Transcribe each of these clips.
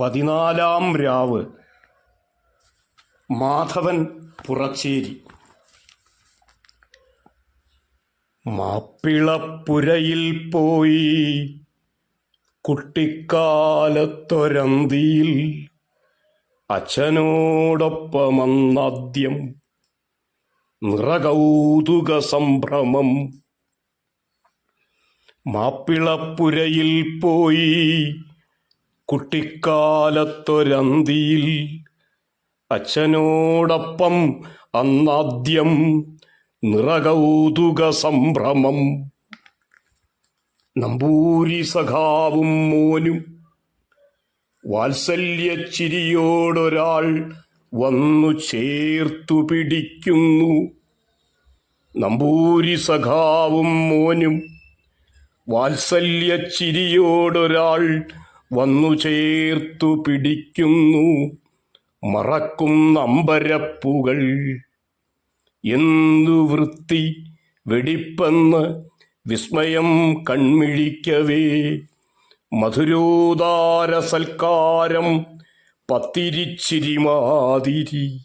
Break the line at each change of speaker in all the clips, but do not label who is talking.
പതിനാലാം രാവ്. മാധവൻ പുറച്ചേരി. മാപ്പിളപ്പുരയിൽ പോയി കുട്ടിക്കാലത്തൊരന്തിയിൽ അച്ഛനോടൊപ്പമന്നാദ്യം നിറകൗതുക സംഭ്രമം. മാപ്പിളപ്പുരയിൽ പോയി കുട്ടിക്കാലത്തൊരന്തിയിൽ അച്ഛനോടൊപ്പം അന്നാദ്യം നിറകൗതുക സംഭ്രമം. നമ്പൂരി സഖാവും മോനും വാത്സല്യച്ചിരിയോടൊരാൾ വന്നു ചേർത്തു പിടിക്കുന്നു. നമ്പൂരി സഖാവും മോനും വാത്സല്യച്ചിരിയോടൊരാൾ വന്നു ചേർത്തു പിടിക്കുന്നു. മറക്കുന്ന അമ്പരപ്പുകൾ എന്തു വൃത്തി വെടിപ്പെന്ന് വിസ്മയം കൺമിഴിക്കവേ. മധുരോദാര സൽക്കാരം പത്തിരിച്ചിരിമാതിരി.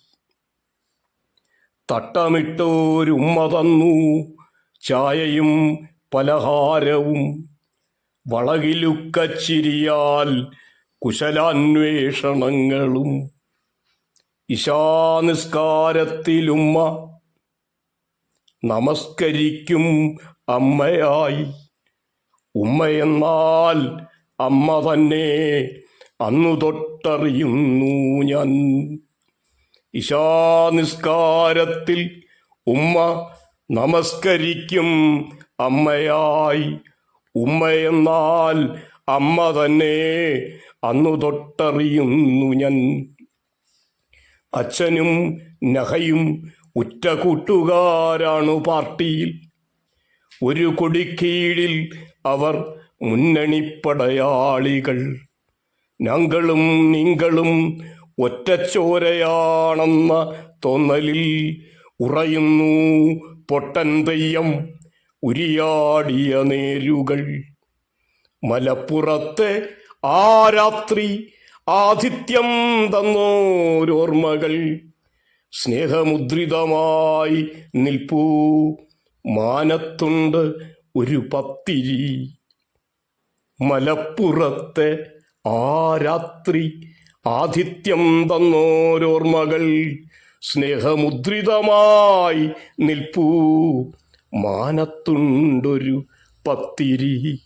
തട്ടമിട്ടോരുമ്മ തന്നു ചായയും പലഹാരവും. വളകിലുക്കച്ചിരിയാൽ കുശലാന്വേഷണങ്ങളും ഇശാനിസ്കാരത്തിലുമ്മ നമസ്കരിക്കും അമ്മയായി. ഉമ്മയെന്നാൽ അമ്മ തന്നെ അന്നു തൊട്ടറിയുന്നു ഞാൻ. ഇശാനിസ്കാരത്തിൽ ഉമ്മ നമസ്കരിക്കും അമ്മയായി. ഉമ്മയെന്നാൽ അമ്മ തന്നെ അന്നു തൊട്ടറിയുന്നു ഞാൻ. അച്ഛനും നഹയും ഉറ്റ കൂട്ടുകാരാണു പാർട്ടിയിൽ. ഒരു കൊടിക്കീഴിൽ അവർ മുന്നണിപ്പടയാളികൾ. ഞങ്ങളും നിങ്ങളും ഒറ്റച്ചോരയാണെന്ന തോന്നലിൽ ഉറയുന്നു പൊട്ടൻ തെയ്യം. ഉരിയാടിയ നേരുകൾ. മലപ്പുറത്തെ ആ രാത്രി ആതിഥ്യം തന്നോരോർമ്മകൾ. സ്നേഹമുദ്രിതമായി നിൽപ്പൂ. മാനത്തുണ്ട് ഒരു പത്തിരി. മലപ്പുറത്തെ ആ രാത്രി ആതിഥ്യം തന്നോരോർമ്മകൾ. സ്നേഹമുദ്രിതമായി നിൽപ്പൂ. മാനത്തുണ്ടൊരു പത്തിരി.